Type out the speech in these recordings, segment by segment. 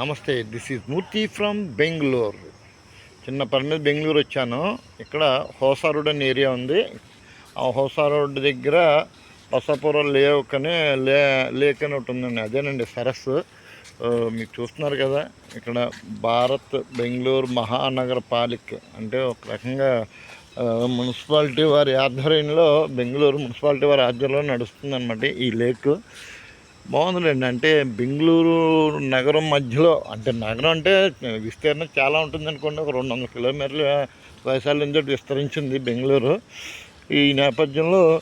నమస్తే this is Murthy from Bengaluru. చిన్న పని మీద బెంగళూరు వచ్చాను. ఇక్కడ హోసా రోడ్ అనే ఏరియా ఉంది. ఆ హోసా రోడ్ దగ్గర బసాపురం లేక్ అని లే లేక్ అని ఒకటి ఉందండి. అదేనండి సరస్సు. మీరు చూస్తున్నారు కదా ఇక్కడ భారత్ బెంగళూరు మహానగర పాలిక అంటే ఒక రకంగా మున్సిపాలిటీ వారి ఆధ్వర్యంలో బెంగళూరు మున్సిపాలిటీ వారి ఆధ్వర్యంలో నడుస్తుందన్నమాట ఈ లేక్. బాగుందిలేండి. అంటే బెంగళూరు నగరం మధ్యలో అంటే నగరం అంటే విస్తీర్ణం చాలా ఉంటుంది అనుకోండి. ఒక రెండు వందల కిలోమీటర్ల వయసాల నుంచి విస్తరించింది బెంగళూరు. ఈ నేపథ్యంలో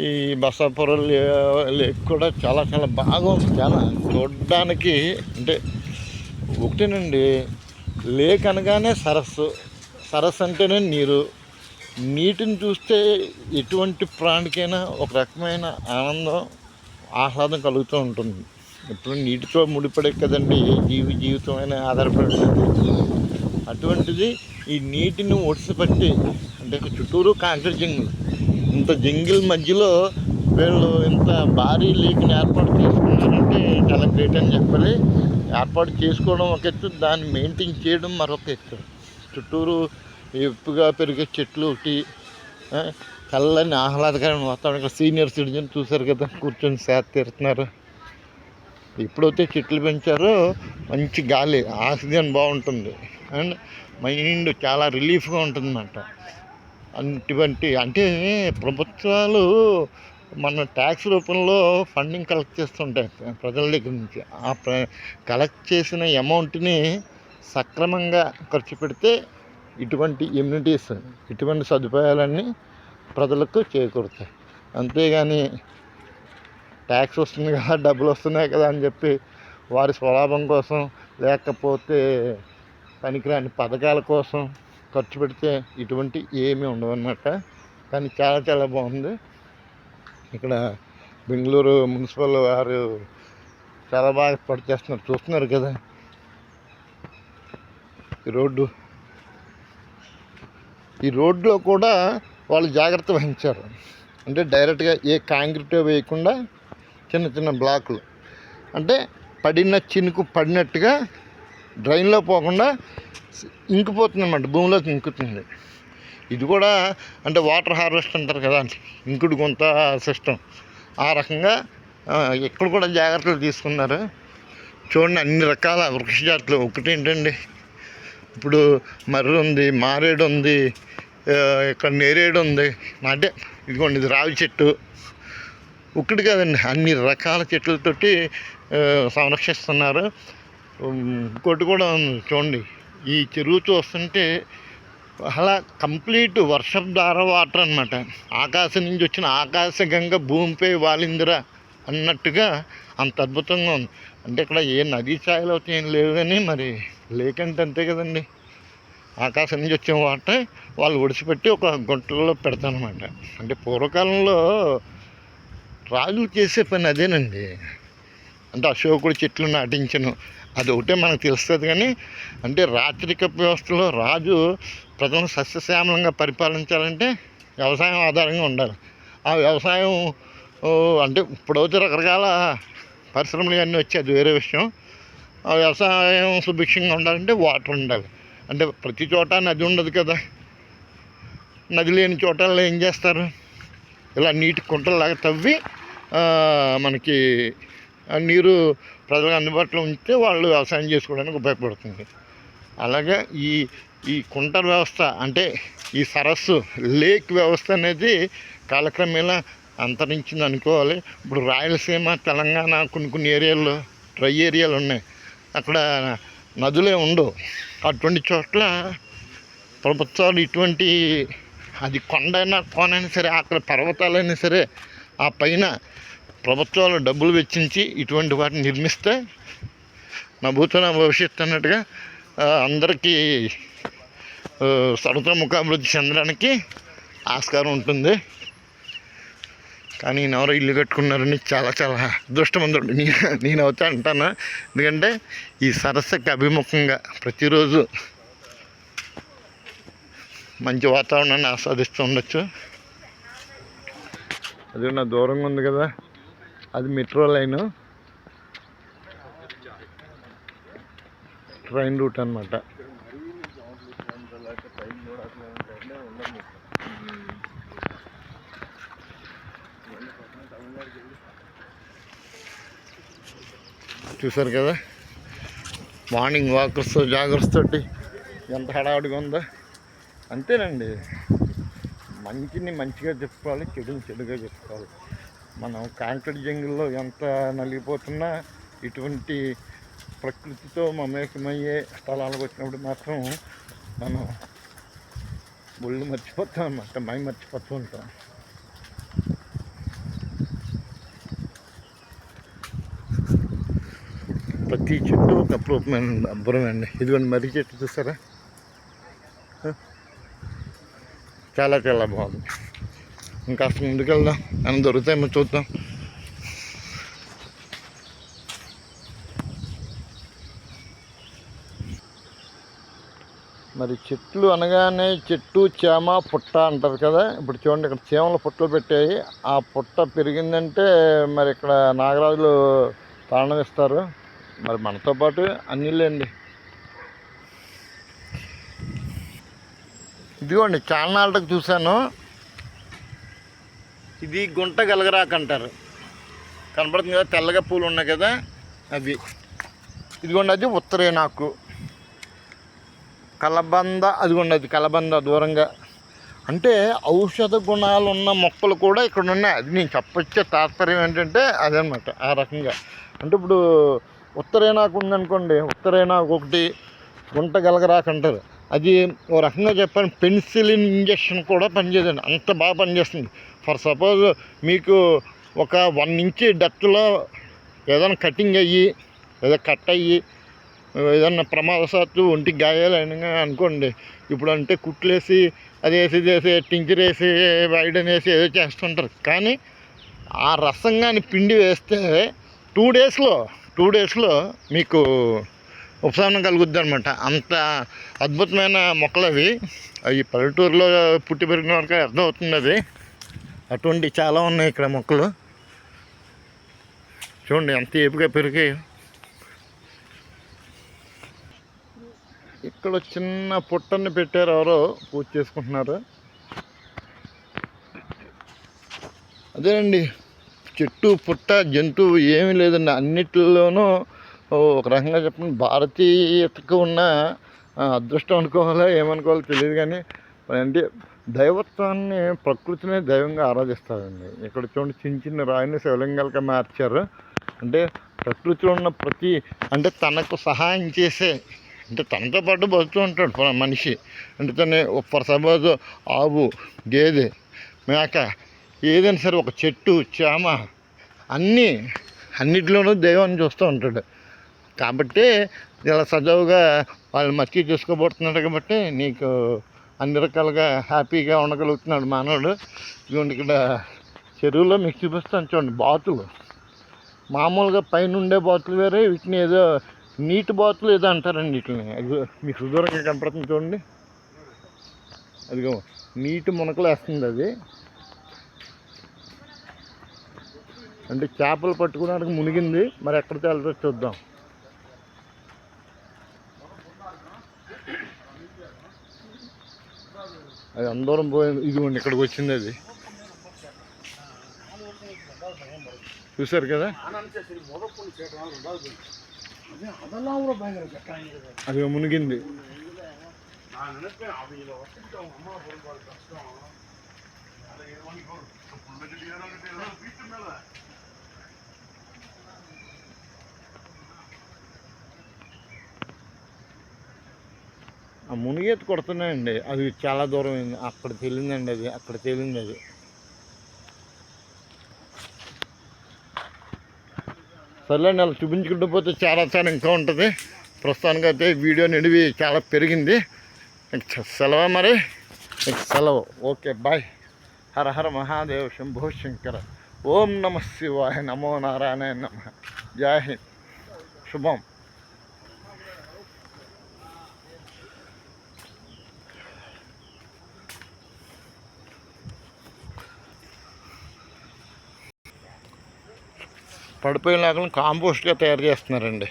ఈ బసాపురం లే- లేక్ కూడా చాలా చాలా బాగా ఉంది. చాలా చూడడానికి అంటే ఒకటేనండి లేక్ అనగానే సరస్సు. సరస్సు అంటేనే నీరు. నీటిని చూస్తే ఎటువంటి ప్రాణికైనా ఒక రకమైన ఆనందం ఆహ్లాదం కలుగుతూ ఉంటుంది. ఎప్పుడు నీటితో ముడిపడే కదండి ఏ జీవి జీవితం అయినా ఆధారపడి అటువంటిది ఈ నీటిని ఒడిసిపట్టి అంటే చుట్టూరు కాంక్రీట్ జంగిల్. ఇంత జంగిల్ మధ్యలో వీళ్ళు ఇంత భారీ లేక్ని ఏర్పాటు చేసుకున్నారంటే చాలా గ్రేట్ అని చెప్పాలి. ఏర్పాటు చేసుకోవడం ఒక ఎత్తు దాన్ని మెయింటైన్ చేయడం మరొక ఎత్తు. చుట్టూరు ఎప్పుగా పెరిగే చెట్లు ఒకటి కళ్ళని చల్లని ఆహ్లాదకరమైన వాతావరణం. ఇక్కడ సీనియర్ సిటిజన్ చూశారు కదా కూర్చొని సేద తీరుతున్నారు. ఎప్పుడైతే చెట్లు పెంచారో మంచి గాలి ఆక్సిజన్ బాగుంటుంది. అండ్ మైండ్ చాలా రిలీఫ్గా ఉంటుందన్నమాట. అటువంటి అంటే ప్రభుత్వాలు మన ట్యాక్స్ రూపంలో ఫండింగ్ కలెక్ట్ చేస్తుంటాయి ప్రజల దగ్గర నుంచి. ఆ ప్ర కలెక్ట్ చేసిన అమౌంట్ని సక్రమంగా ఖర్చు పెడితే ఇటువంటి ఇమ్యూనిటీస్ ఇటువంటి సదుపాయాలన్నీ ప్రజలకు చేకూరుతాయి. అంతేగాని ట్యాక్స్ వస్తుంది కదా డబ్బులు వస్తున్నాయి కదా అని చెప్పి వారి స్వలాభం కోసం లేకపోతే పనికిరాని పథకాల కోసం ఖర్చు పెడితే ఇటువంటి ఏమీ ఉండవు అన్నమాట. కానీ చాలా చాలా బాగుంది. ఇక్కడ బెంగళూరు మున్సిపల్ వారు చాలా బాగా ఏర్పాటు చేస్తున్నారు చూస్తున్నారు కదా. ఈ రోడ్డు. ఈ రోడ్లో కూడా వాళ్ళు జాగ్రత్త వహించారు. అంటే డైరెక్ట్గా ఏ కాంక్రీట్ వేయకుండా చిన్న చిన్న బ్లాకులు అంటే పడిన చినుకు పడినట్టుగా డ్రైన్లో పోకుండా ఇంకిపోతుంది అన్నమాట భూమిలోకి ఇంకుతుంది. ఇది కూడా అంటే వాటర్ హార్వెస్ట్ అంటారు కదా ఇంకుడు గుంత సిస్టమ్ ఆ రకంగా ఎక్కడ ఇక్కడ కూడా జాగ్రత్తలు తీసుకున్నారు. చూడండి అన్ని రకాల వృక్ష జాతులు ఒకటి ఏంటండి ఇప్పుడు మర్రి ఉంది మారేడు ఉంది ఇక్కడ నేరేడు ఉంది. అంటే ఇదిగోండి ఇది రావి చెట్టు. ఒక్కటి కాదండి అన్ని రకాల చెట్లతోటి సంరక్షిస్తున్నారు. ఉమ్, ఇంకోటి కూడా ఉంది చూడండి. ఈ చెరువు చూస్తుంటే అలా కంప్లీట్ వర్షం ద్వారా వాటర్ అనమాట ఆకాశం నుంచి వచ్చిన ఆకాశగంగా భూమిపై వాలిందిరా అన్నట్టుగా అంత అద్భుతంగా ఉంది. అంటే ఇక్కడ ఏ నదీ ఛాయలు అయితే ఏం లేవు కానీ మరి లేక్ అంటే అంతే కదండి. ఆకాశం నుంచి వచ్చే వాటర్ వాళ్ళు ఒడిసిపెట్టి ఒక గుంటల్లో పెడతానమాట అంటే పూర్వకాలంలో రాజులు చేసే పని అదేనండి. అంటే అశోకుడు చెట్లు నాటించను. అది ఒకటే మనకు తెలుస్తుంది కానీ అంటే రాత్రిక వ్యవస్థలో రాజు ప్రజలను సస్యశ్యామలంగా పరిపాలించాలంటే వ్యవసాయం ఆధారంగా ఉండాలి. ఆ వ్యవసాయం అంటే ఇప్పుడైతే రకరకాల పరిశ్రమలు అన్నీ వచ్చాయి. అది వేరే విషయం. ఆ వ్యవసాయం సుభిక్షంగా ఉండాలంటే వాటర్ ఉండాలి. అంటే ప్రతి చోట నది ఉండదు కదా. నది లేని చోటల్లో ఏం చేస్తారు? ఇలా నీటి కుంటలాగా తవ్వి మనకి నీరు ప్రజలకు అందుబాటులో ఉంచితే వాళ్ళు వ్యవసాయం చేసుకోవడానికి ఉపయోగపడుతుంది. అలాగే ఈ ఈ కుంట వ్యవస్థ అంటే ఈ సరస్సు లేక్ వ్యవస్థ అనేది కాలక్రమేణా అంతరించింది అనుకోవాలి. ఇప్పుడు రాయలసీమ తెలంగాణ కొన్ని కొన్ని ఏరియాల్లో డ్రై ఏరియాలు ఉన్నాయి. అక్కడ నదులే ఉండవు. అటువంటి చోట్ల ప్రభుత్వాలు ఇటువంటి అది కొండైనా కోనైనా సరే అక్కడ పర్వతాలైనా సరే ఆ పైన ప్రభుత్వాలు డబ్బులు వెచ్చించి ఇటువంటి వాటిని నిర్మిస్తే నా భూతన భవిష్యత్తు అన్నట్టుగా అందరికీ ఆ, సర్వతోముఖాభివృద్ధి చెందడానికి ఆస్కారం ఉంటుంది. కానీ నేను ఎవరో ఇల్లు కట్టుకున్నారని చాలా చాలా అదృష్టవంతుడు. నేను నేను అవుతా అంటాను. ఎందుకంటే ఈ సరస్సుకి అభిముఖంగా ప్రతిరోజు మంచి వాతావరణాన్ని ఆస్వాదిస్తూ ఉండొచ్చు. అది నా దూరంగా ఉంది కదా. అది మెట్రో లైను. ట్రైన్ రూట్ అనమాట చూసారు కదా? మార్నింగ్ వాకర్స్ జాగర్స్ తోటి ఎంత హడావుడిగా ఉందో. అంతేనండి. మంచిని మంచిగా చెప్పుకోవాలి చెడుని చెడుగా చెప్పుకోవాలి. మనం కాంక్రీట్ జంగిల్లో ఎంత నలిగిపోతున్నా ఇటువంటి ప్రకృతితో మమేకమయ్యే స్థలాలకు వచ్చినప్పుడు మాత్రం మనం ఒళ్ళు మర్చిపోతాం అన్నమాట మై మర్చిపోతూ ఉంటాం ప్రతి చెట్టు ఒక అపరూపమైన అబ్బరం అండి. ఇదిగోండి మర్రి చెట్టు చూసారా చాలా చాలా బాగుంది. ఇంకా అసలు ముందుకెళ్దాం మనం దొరుకుతాయేమో చూద్దాం. మరి చెట్లు అనగానే చెట్టు చేమ పుట్ట అంటారు కదా? ఇప్పుడు చూడండి ఇక్కడ చీమల పుట్టలు పెట్టాయి. ఆ పుట్ట పెరిగిందంటే మరి ఇక్కడ నాగరాజులు తాళం ఇస్తారు. మరి మనతో పాటు అన్నీ లేండి ఇదిగోండి చాలా నాళ్ళకి చూశాను. ఇది గుంట గలగరాకు అంటారు. కనపడుతుంది కదా తెల్లగా పూలు ఉన్నాయి కదా అవి. ఇదిగోండి అది ఉత్తరే నాకు. కలబంద అదిగోండి అది కలబంద దూరంగా. అంటే ఔషధ గుణాలు ఉన్న మొక్కలు కూడా ఇక్కడ ఉన్నాయి అది నేను చెప్పొచ్చే తాత్పర్యం ఏంటంటే అదనమాట ఆ రకంగా. అంటే ఇప్పుడు ఉత్తరేనాకు ఉందనుకోండి ఉత్తరేనాకు ఒకటి గుంట గలగరాకు అంటారు అది ఓ రకంగా చెప్పాను పెన్సిలిన్ ఇంజెక్షన్ కూడా పనిచేయదండి అంత బాగా పనిచేస్తుంది. ఫర్ సపోజ్ మీకు ఒక వన్ ఇంచ్ డెప్త్లో ఏదైనా కటింగ్ అయ్యి ఏదో కట్ అయ్యి ఏదన్నా ప్రమాదశాత్తు ఒంటికి గాయాలైన అనుకోండి ఇప్పుడు అంటే కుట్లేసి అది వేసి చేసి వేసి వేసి వైడన్ వేసి ఏదో చేస్తుంటారు. కానీ ఆ రసం కానీ పిండి వేస్తే టూ డేస్లో టూ డేస్లో మీకు ఉపశమనం కలుగుద్ది అనమాట అంత అద్భుతమైన మొక్కలు అవి అవి పల్లెటూరులో పుట్టి పెరిగిన వరకు అర్థమవుతుంది అది అటువంటి చాలా ఉన్నాయి ఇక్కడ మొక్కలు. చూడండి ఎంత ఏపుగా పెరిగాయి. ఇక్కడ చిన్న పుట్టని పెట్టారు ఎవరో పూజ చేసుకుంటున్నారు. అదేనండి చెట్టు పుట్ట జంతువు ఏమీ లేదండి. అన్నిటిలోనూ ఒక రకంగా చెప్పండి భారతీయతకు ఉన్న అదృష్టం అనుకోవాలో ఏమనుకోవాలో తెలియదు కానీ అంటే దైవత్వాన్ని ప్రకృతిని దైవంగా ఆరాధిస్తారండి. ఇక్కడ చూడండి చిన్న చిన్న రాయిని శివలింగాలుగా మార్చారు. అంటే ప్రకృతిలో ఉన్న ప్రతి అంటే తనకు సహాయం చేసే అంటే తనతో పాటు బతుకుతూ ఉంటాడు మనిషి. అంటే తను ఫర్ సపోజ్ ఆవు గేదె మేక ఏదైనా సరే ఒక చెట్టు చేమ అన్నీ అన్నిటిలోనూ దైవాన్ని చూస్తూ ఉంటాడు. కాబట్టి ఇలా సజావుగా వాళ్ళు మచ్చి చూసుకోబోతున్నాడు కాబట్టి నీకు అన్ని రకాలుగా హ్యాపీగా ఉండగలుగుతున్నాడు మానవుడు. ఇదిగోండి ఇక్కడ చెరువులో మీకు చూపిస్తాను చూడండి బాతులు. మామూలుగా పైన ఉండే బాతులు వేరే వీటిని ఏదో నీటి బాతులు ఏదో అంటారండి వీటిని. అది మీకు సుదూరంగా కనపడుతుంది చూడండి. అదిగో నీటి మునకలు వేస్తుంది అది. అంటే చేపలు పట్టుకోవడానికి మునిగింది. మరి ఎక్కడ తేలుతో చూద్దాం. అది అందరం పోయింది. ఇదిగోండి ఇక్కడికి వచ్చింది అది. చూశారు కదా? అది మునిగింది. ఆ మునిగేతి కొడుతున్నాయండి. అది చాలా దూరం అయింది. అక్కడ తేలిందండి అది. అక్కడ తేలింది అది. సర్లేండి అలా చూపించుకుంటూ పోతే చాలా చాలా ఇంకా ఉంటుంది. ప్రస్తుతానికి అయితే వీడియో నిడివి చాలా పెరిగింది. సెలవు మరి? సెలవు. Okay bye. హర హర మహాదేవ్ శంభో శంకర. ఓం నమ శివాయ నమో నారాయణ నమ. జై హింద్. శుభం. పడిపోయిన లేకుండా కాంపోస్ట్గా తయారు చేస్తున్నారండి.